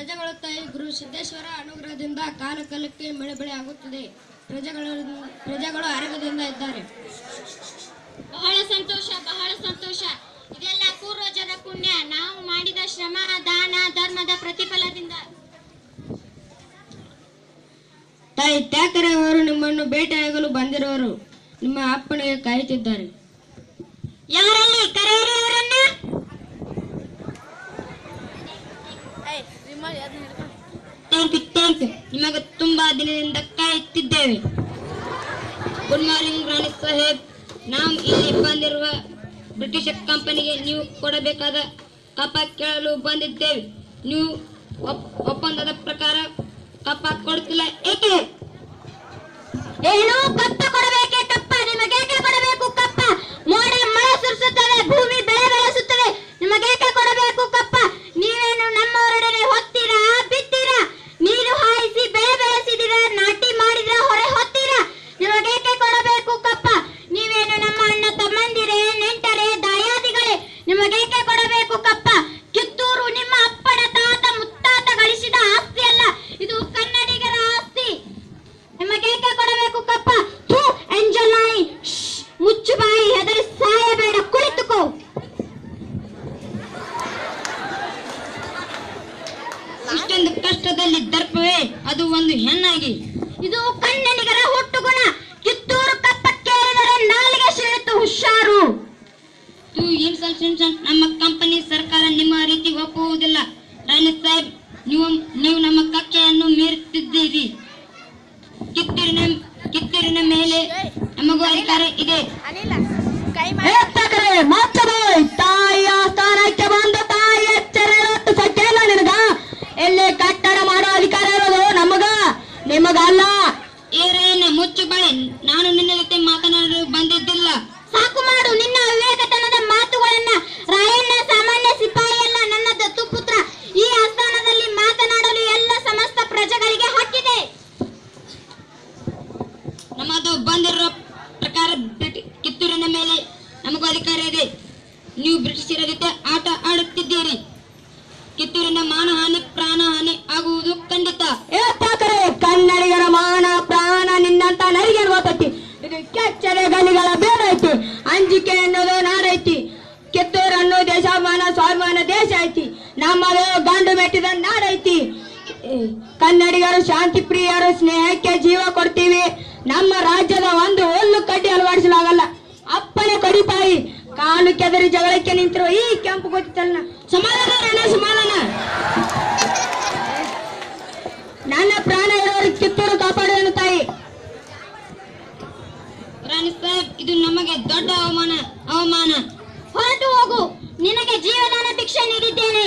ಪ್ರಜೆಗಳ ತಾಯಿ ಗುರು ಸಿದ್ದೇಶ್ವರ ಅನುಗ್ರಹದಿಂದ ಕಾಲ ಕಾಲಕ್ಕೆ ಮಳೆ ಬೆಳೆ ಆಗುತ್ತದೆ. ಪ್ರಜೆಗಳು ಆರೋಗ್ಯದಿಂದ ಇದ್ದಾರೆ. ಬಹಳ ಸಂತೋಷ ಬಹಳ ಸಂತೋಷ. ಇದೆಲ್ಲ ಪೂರ್ವಜರ ಪುಣ್ಯ. ನಾವು ಮಾಡಿದ ಶ್ರಮ, ದಾನ, ಧರ್ಮದ ಪ್ರತಿಫಲದಿಂದ. ತಾಯಿ ತ್ಯಾಕರೆ ಅವರು ನಿಮ್ಮನ್ನು ಭೇಟಿಯಾಗಲು ಬಂದಿರುವರು ನಿಮ್ಮ ಅಪ್ಪನಿಗೆ ಕಾಯುತ್ತಿದ್ದಾರೆ. ಯಾರಲ್ಲಿ ಕರೆಯಿರಿ ಥ್ಯಾಂಕ್ ಯು ಥ್ಯಾಂಕ್ ಯು ನಿಮಗೆ ತುಂಬಾ ದಿನದಿಂದ ಕಾಯುತ್ತಿದ್ದೇವೆ. ಗುಡ್ ಮಾರ್ನಿಂಗ್ ರಾಣಿ ಸಾಹೇಬ್. ನಾವು ಇಲ್ಲಿ ಬಂದಿರುವ ಬ್ರಿಟಿಷ್ ಕಂಪನಿಗೆ ನೀವು ಕೊಡಬೇಕಾದ ಕಪ ಕೇಳಲು ಬಂದಿದ್ದೇವೆ. ನೀವು ಒಪ್ಪಂದದ ಪ್ರಕಾರ ಕಪ್ಪ ಕೊಡ್ತಿಲ್ಲ ಏಕೆ? ಏನು ಕಪ್ಪ ಇಷ್ಟೊಂದು ಕಷ್ಟದಲ್ಲಿ ದರ್ಪವೇ ಅದು ಒಂದು ಹೆಣ್ಣಾಗಿ. ಇದು ಕಣ್ಣನಿಗರ ಹುಟ್ಟು ಗುಣ ಕಿತ್ತೂರು ಕಪ್ಪ ಕೇಳಿದರೆ ನಾಲಿಗೆ ಸೇರಿತು ಹುಷಾರು. ನಮ್ಮ ಕಂಪನಿ ಸರ್ಕಾರ ನಿಮ್ಮ ರೀತಿ ಒಪ್ಪುವುದಿಲ್ಲ. ರಾಣಿ ಸಾಹೇಬ್ ನೀವು ನೀವು ನಮ್ಮ ಕಕ್ಷೆಯನ್ನು ಮೀರುತ್ತಿದ್ದೀರಿ. ಕಿತ್ತೂರಿನ ಕಿತ್ತೂರಿನ ಮೇಲೆ ನಮಗೂ ಅಧಿಕಾರ ಇದೆ. ತಾಯಿಯ ಸ್ಥಾನಕ್ಕೆ ಬಂದು ತಾಯಿ ಎಚ್ಚರ ಸತ್ಯಲ್ಲ ನಿನಗ ಎಲ್ಲಿ ಕಟ್ಟಡ ಮಾಡೋ ಅಧಿಕಾರ ಇರೋದು ನಮಗ ನಿಮಗಲ್ಲ. ಏರೇನ ಮುಚ್ಚು ಬಳಿ ನಾನು ನಿನ್ನ ಜೊತೆ ಮಾತನಾಡಲು ಬಂದಿದ್ದಿಲ್ಲ. ಸಾಕು ಮಾಡು. ನಿನ್ನ ವಿವೇಕತನದ ಮಾತುಗಳನ್ನ ರಾಯಣ್ಣ ಸಾಮಾನ್ಯ ಸಿಪಾಯಿಯಲ್ಲ ನನ್ನ ದತ್ತು ಪುತ್ರ ಈ ಆಸ್ಥಾನದಲ್ಲಿ ಮಾತನಾಡಲು ಎಲ್ಲ ಸಮಸ್ತ ಪ್ರಜೆಗಳಿಗೆ ಹಕ್ಕಿದೆ. ನಮ್ಮದು ಬಂದಿರೋ ಪ್ರಕಾರ ಕಿತ್ತೂರಿನ ಮೇಲೆ ನಮಗೂ ಅಧಿಕಾರ ಇದೆ. ನೀವು ಬ್ರಿಟಿಷರ ಜೊತೆ ಆಟ ಆಡುತ್ತಿದ್ದೀರಿ. ಕಿತ್ತೂರಿನ ಮಾನಹಾನಿ ಪ್ರಾಣಹಾನಿ ನಮ್ಮದು ಗಂಡು ಮೆಟ್ಟಿದ ನಾಡೈತಿ. ಕನ್ನಡಿಗರು, ಶಾಂತಿ ಪ್ರಿಯರು, ಸ್ನೇಹಕ್ಕೆ ಜೀವ ಕೊಡ್ತೀವಿ. ನಮ್ಮ ರಾಜ್ಯದ ಒಂದು ಹುಲ್ಲು ಕಡ್ಡಿ ಅಳವಡಿಸಲಾಗಲ್ಲ ಅಪ್ಪನೇ ಕಡಿಪಾಯಿ ಕಾಲು ಕೆದರಿ ಜಗಳಕ್ಕೆ ನಿಂತಿರುವ ಈ ಕೆಂಪು ಗೊತ್ತಿತ್ತಲ್ಲ ಸಮಾಧಾನ ಸಮಾಧಾನ. ನನ್ನ ಪ್ರಾಣ ಇರೋರು ಕಿತ್ತೂರು ಕಾಪಾಡುವನು ತಾಯಿ. ಇದು ನಮಗೆ ದೊಡ್ಡ ಅವಮಾನ ಅವಮಾನ. ಹೊರಟು ಹೋಗು. ನಿನಗೆ ಜೀವದಾನ ಭಿಕ್ಷೆ ನೀಡಿದ್ದೇನೆ.